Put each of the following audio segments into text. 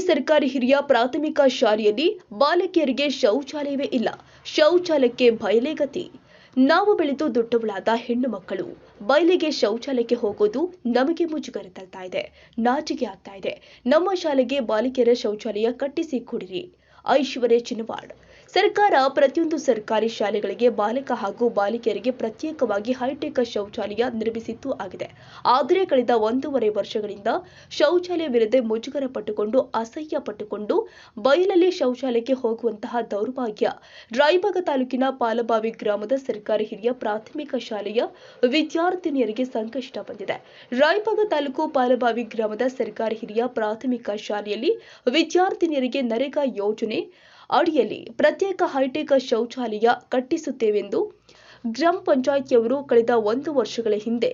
ಸರ್ಕಾರಿ ಹಿರಿಯ ಪ್ರಾಥಮಿಕ ಶಾಲೆಯಲ್ಲಿ ಬಾಲಕಿಯರಿಗೆ ಶೌಚಾಲಯವೇ ಇಲ್ಲ. ಶೌಚಾಲಯಕ್ಕೆ ಬಯಲೇ ಗತಿ. ನಾವು ಬೆಳೆದು ದೊಡ್ಡವಳಾದ ಹೆಣ್ಣು ಮಕ್ಕಳು. ಬಯಲಿಗೆ ಶೌಚಾಲಯಕ್ಕೆ ಹೋಗೋದು ನಮಗೆ ಮುಜುಗರ ತರ್ತಾ ಇದೆ. ನಾಚಿಕೆ ಆಗ್ತಾ ಇದೆ. ನಮ್ಮ ಶಾಲೆಗೆ ಬಾಲಕಿಯರ ಶೌಚಾಲಯ ಕಟ್ಟಿಸಿ ಕೊಡಿರಿ. ಐಶ್ವರ್ಯ ಚಿನ್ನವಾಡ್ ಸರ್ಕಾರ ಪ್ರತಿಯೊಂದು ಸರ್ಕಾರಿ ಶಾಲೆಗಳಿಗೆ ಬಾಲಕ ಹಾಗೂ ಬಾಲಿಕೆಯರಿಗೆ ಪ್ರತ್ಯೇಕವಾಗಿ ಹೈಟೆಕ್ ಶೌಚಾಲಯ ನಿರ್ಮಿಸಿತ್ತು ಆಗಿದೆ. ಆದರೆ ಕಳೆದ ಒಂದೂವರೆ ವರ್ಷಗಳಿಂದ ಶೌಚಾಲಯವಿರದೆ ಮುಜುಗರ ಪಟ್ಟುಕೊಂಡು, ಅಸಹ್ಯ ಪಟ್ಟುಕೊಂಡು, ಬಯಲಲ್ಲಿ ಶೌಚಾಲಯಕ್ಕೆ ಹೋಗುವಂತಹ ದೌರ್ಭಾಗ್ಯ. ರಾಯಬಾಗ ತಾಲೂಕಿನ ಪಾಲಬಾವಿ ಗ್ರಾಮದ ಸರ್ಕಾರಿ ಹಿರಿಯ ಪ್ರಾಥಮಿಕ ಶಾಲೆಯ ವಿದ್ಯಾರ್ಥಿನಿಯರಿಗೆ ಸಂಕಷ್ಟ ಬಂದಿದೆ. ರಾಯಬಾಗ ತಾಲೂಕು ಪಾಲಬಾವಿ ಗ್ರಾಮದ ಸರ್ಕಾರಿ ಹಿರಿಯ ಪ್ರಾಥಮಿಕ ಶಾಲೆಯಲ್ಲಿ ವಿದ್ಯಾರ್ಥಿನಿಯರಿಗೆ ನರೇಗಾ ಯೋಜನೆ ಅಡಿಯಲ್ಲಿ ಪ್ರತ್ಯೇಕ ಹೈಟೆಕ್ ಶೌಚಾಲಯ ಕಟ್ಟಿಸುತ್ತೇವೆಂದು ಗ್ರಾಮ ಪಂಚಾಯಿತಿಯವರು ಕಳೆದ ಒಂದು ವರ್ಷಗಳ ಹಿಂದೆ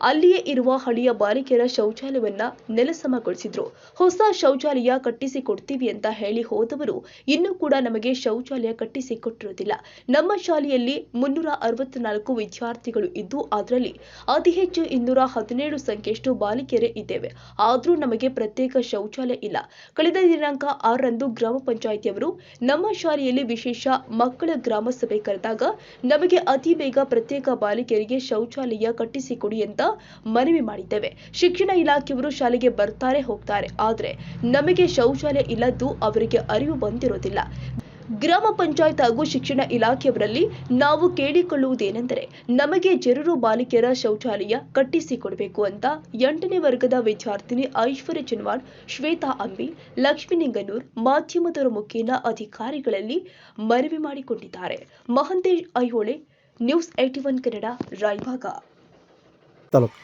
ಅಲ್ಲಿಯೇ ಇರುವ ಹಳೆಯ ಬಾಲಿಕೆಯರ ಶೌಚಾಲಯವನ್ನ ನೆಲಸಮಗೊಳಿಸಿದ್ರು. ಹೊಸ ಶೌಚಾಲಯ ಕಟ್ಟಿಸಿ ಕೊಡ್ತೀವಿ ಅಂತ ಹೇಳಿ ಹೋದವರು ಇನ್ನೂ ಕೂಡ ನಮಗೆ ಶೌಚಾಲಯ ಕಟ್ಟಿಸಿ ಕೊಟ್ಟಿರುವುದಿಲ್ಲ ನಮ್ಮ ಶಾಲೆಯಲ್ಲಿ ಮುನ್ನೂರ ಅರವತ್ನಾಲ್ಕು ವಿದ್ಯಾರ್ಥಿಗಳು ಇದ್ದು ಅದರಲ್ಲಿ ಅತಿ ಹೆಚ್ಚು ಇನ್ನೂರ ಹದಿನೇಳು ಸಂಖ್ಯೆಯಷ್ಟು ಬಾಲಿಕೆಯರೇ ಇದ್ದೇವೆ. ಆದರೂ ನಮಗೆ ಪ್ರತ್ಯೇಕ ಶೌಚಾಲಯ ಇಲ್ಲ. ಕಳೆದ ದಿನಾಂಕ ಆರರಂದು ಗ್ರಾಮ ಪಂಚಾಯಿತಿಯವರು ನಮ್ಮ ಶಾಲೆಯಲ್ಲಿ ವಿಶೇಷ ಮಕ್ಕಳ ಗ್ರಾಮ ಸಭೆ ಕರೆದಾಗ ನಮಗೆ ಅತಿ ಬೇಗ ಪ್ರತ್ಯೇಕ ಬಾಲಿಕೆಯರಿಗೆ ಶೌಚಾಲಯ ಕಟ್ಟಿಸಿಕೊಡಿ ಅಂತ ಮನವಿ ಮಾಡಿದ್ದೇವೆ. ಶಿಕ್ಷಣ ಇಲಾಖೆಯವರು ಶಾಲೆಗೆ ಬರ್ತಾರೆ, ಹೋಗ್ತಾರೆ. ಆದ್ರೆ ನಮಗೆ ಶೌಚಾಲಯ ಇಲ್ಲದ್ದು ಅವರಿಗೆ ಅರಿವು ಬಂದಿರೋದಿಲ್ಲ. ಗ್ರಾಮ ಪಂಚಾಯತ್ ಹಾಗೂ ಶಿಕ್ಷಣ ಇಲಾಖೆಯವರಲ್ಲಿ ನಾವು ಕೇಳಿಕೊಳ್ಳುವುದೇನೆಂದರೆ ನಮಗೆ ಜರೂರು ಬಾಲಿಕೆಯರ ಶೌಚಾಲಯ ಕಟ್ಟಿಸಿಕೊಡಬೇಕು ಅಂತ ಎಂಟನೇ ವರ್ಗದ ವಿದ್ಯಾರ್ಥಿನಿ ಐಶ್ವರ್ಯ ಚಿನ್ವಾಡ್ ಶ್ವೇತಾ ಅಂಬಿ ಲಕ್ಷ್ಮೀನಿಂಗನೂರ್ ಮಾಧ್ಯಮದವರ ಮುಖೇನ ಅಧಿಕಾರಿಗಳಲ್ಲಿ ಮನವಿ ಮಾಡಿಕೊಂಡಿದ್ದಾರೆ. Mahantesh Aihole, news at one Kannada, Raybag. Taluk.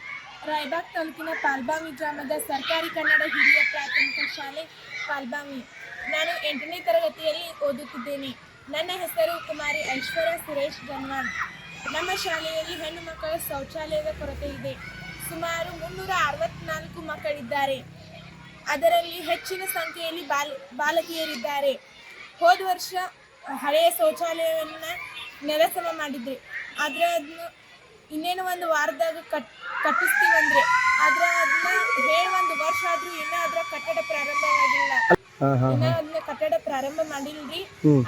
Raybag ತಾಲೂಕಿನ ಪಾಲ್ಬಾವಿ ಗ್ರಾಮದ ಸರ್ಕಾರಿ ಕನ್ನಡ ಹಿರಿಯ ಪ್ರಾಥಮಿಕ ಶಾಲೆ ಪಾಲ್ಬಾವಿ. ನಾನು ಎಂಟನೇ ತರಗತಿಯಲ್ಲಿ ಓದುತ್ತಿದ್ದೇನೆ. ನನ್ನ ಹೆಸರು ಕುಮಾರಿ ಐಶ್ವರ್ಯ ಸುರೇಶ್ ಗನ್ವಾನ್ ನಮ್ಮ ಶಾಲೆಯಲ್ಲಿ ಹೆಣ್ಣು ಮಕ್ಕಳ ಶೌಚಾಲಯದ ಕೊರತೆ ಇದೆ. ಸುಮಾರು ಮುನ್ನೂರ ಅರವತ್ನಾಲ್ಕು ಮಕ್ಕಳಿದ್ದಾರೆ. ಅದರಲ್ಲಿ ಹೆಚ್ಚಿನ ಸಂಖ್ಯೆಯಲ್ಲಿ ಬಾಲ, ಬಾಲಕಿಯರಿದ್ದಾರೆ. ಹೋದ ವರ್ಷ ಹಳೆಯ ಶೌಚಾಲಯವನ್ನು ನೆಲಸಮ ಮಾಡಿದ್ದೆ ಆದರೆ ಅದನ್ನು ಇನ್ನೇನು ಒಂದು ವಾರದಾಗ ಕಟ್ ಕಟ್ಟಿಸ್ತೀವಂದ್ರೆ. ಆದ್ರೆ ಅದನ್ನ ಹೇಳಿ ಒಂದು ವರ್ಷ ಆದ್ರೂ ಇನ್ನೂ ಅದರ ಕಟ್ಟಡ ಪ್ರಾರಂಭವಾಗಿಲ್ಲ. ಇನ್ನ ಅದನ್ನ ಕಟ್ಟಡ ಪ್ರಾರಂಭ ಮಾಡಿಲ್ರಿ.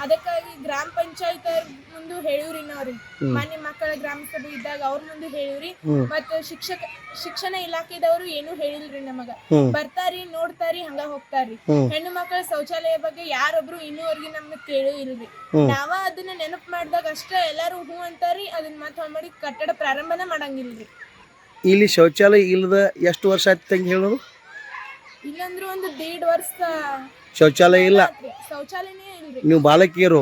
ಅದಕ್ಕಾಗಿ ಗ್ರಾಮ ಪಂಚಾಯತ್ ಅವ್ರ ಮುಂದೆ ಹೇಳಿವ್ರಿ ನಾವ್ರಿ. ಮಾನ್ಯ ಮಕ್ಕಳ ಗ್ರಾಮ ಸಭೆ ಇದ್ದಾಗ ಅವ್ರ ಮುಂದೆ ಹೇಳಿವ್ರಿ. ಮತ್ತ ಶಿಕ್ಷಕ ಶಿಕ್ಷಣ ಇಲಾಖೆದವರು ಏನು ಹೇಳಿಲ್ರಿ ನಮಗ. ಬರ್ತಾರಿ ನೋಡ್ತಾರಿ ಹಂಗ ಹೋಗ್ತಾರಿ. ಹೆಣ್ಣು ಮಕ್ಕಳ ಶೌಚಾಲಯ ಬಗ್ಗೆ ಯಾರೊಬ್ರು ಇನ್ನೂವರೆಗೆ ನಮ್ಗೆ ಕೇಳು ಇಲ್ರಿ. ನಾವ ಅದನ್ನ ನೆನಪು ಮಾಡಿದಾಗ ಅಷ್ಟೇ ಎಲ್ಲಾರು ಹೂ ಅಂತಾರಿ ಅದನ್ನ ಮತ್ತೆ ಮಾಡಿ ಕಟ್ಟಡ ಪ್ರಾರಂಭನ ಮಾಡಂಗಿಲ್ರಿ. ಇಲ್ಲಿ ಶೌಚಾಲಯ ಇಲ್ಲದ ಎಷ್ಟು ವರ್ಷ ಆಯ್ತು ತಂಗಿ ಹೇಳೋದು? ಇಲ್ಲಂದ್ರೆ ಒಂದು ದೇಡ್ ವರ್ಷ ಶೌಚಾಲಯ ಇಲ್ಲ. ಶೌಚಾಲಯನೇ ಇಲ್ರಿ. ನೀವು ಬಾಲಕಿಯರು.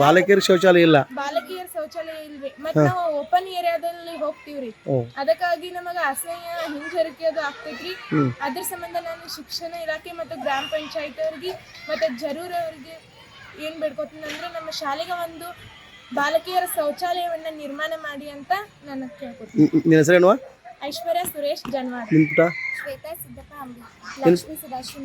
ಬಾಲಕಿಯರು ಶೌಚಾಲಯ ಇಲ್ಲ. ಬಾಲಕಿಯರ ಶೌಚಾಲಯ ಇಲ್ರಿ. ಮತ್ ನಾವು ಓಪನ್ ಏರಿಯಾದಲ್ಲಿ ಹೋಗ್ತೀವ್ರಿ. ಓ. ಅದಕ್ಕಾಗಿ ನಮಗ ಅಸಹ್ಯ ಹಿಂಜರಿಕೆ ಅದು ಆಗ್ತೈತ್ರಿ. ಅದ್ರ ಸಂಬಂಧ ನಾನು ಶಿಕ್ಷಣ ಇಲಾಖೆ ಮತ್ತು ಗ್ರಾಮ ಪಂಚಾಯತ್ ಅವ್ರಿಗೆ ಮತ್ತೆ ಜರೂರ್ ಅವ್ರಿಗೆ ಏನ್ ಬೇಡ್ಕೊತೀನಿ ಅಂದ್ರೆ ನಮ್ಮ ಶಾಲೆಗೆ ಒಂದು ಬಾಲಕಿಯರ ಶೌಚಾಲಯವನ್ನ ನಿರ್ಮಾಣ ಮಾಡಿ ಅಂತ ನನ್ನ ಕೇಳ್ಕೊತೀನಿ. ನಿನ್ನ ಹೆಸರೇನುವ ಐಶ್ವರ್ಯ ಸುರೇಶ್ ಜನ್ವಾರ್ ನಿಮ್ಮ ಪುಟ? ಶ್ವೇತಾ ಸಿದ್ದಪ್ಪ ಅಂಬಿ. ಲಕ್ಷ್ಮೀ ಸದಾಶಿವ